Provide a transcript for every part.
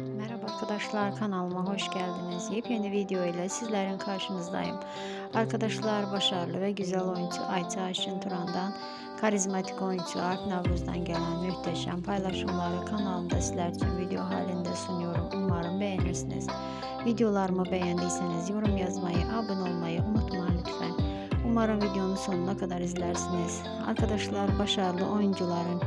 Merhaba arkadaşlar kanalıma hoş geldiniz. Yepyeni video ile sizlerin karşınızdayım. Arkadaşlar başarılı ve güzel oyuncu Ayça Ayşin Turan'dan karizmatik oyuncu Alp Navruz'dan gelen muhteşem paylaşımları kanalımda sizler için video halinde sunuyorum. Umarım beğenirsiniz. Videolarımı beğendiyseniz yorum yazmayı, abone olmayı unutmayın. Umarım videonun sonuna kadar izlersiniz. Arkadaşlar başarılı oyuncuların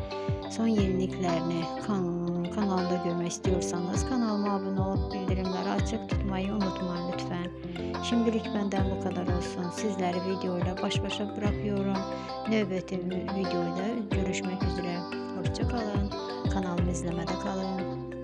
son yeniliklerini kan kanalda görmek istiyorsanız kanalıma abone olup bildirimleri açık tutmayı unutmayın lütfen. Şimdilik benden bu kadar olsun. Sizleri videoyla baş başa bırakıyorum. Növbəti videoyla görüşmek üzere. Hoşçakalın. Kanalımı izlemede kalın.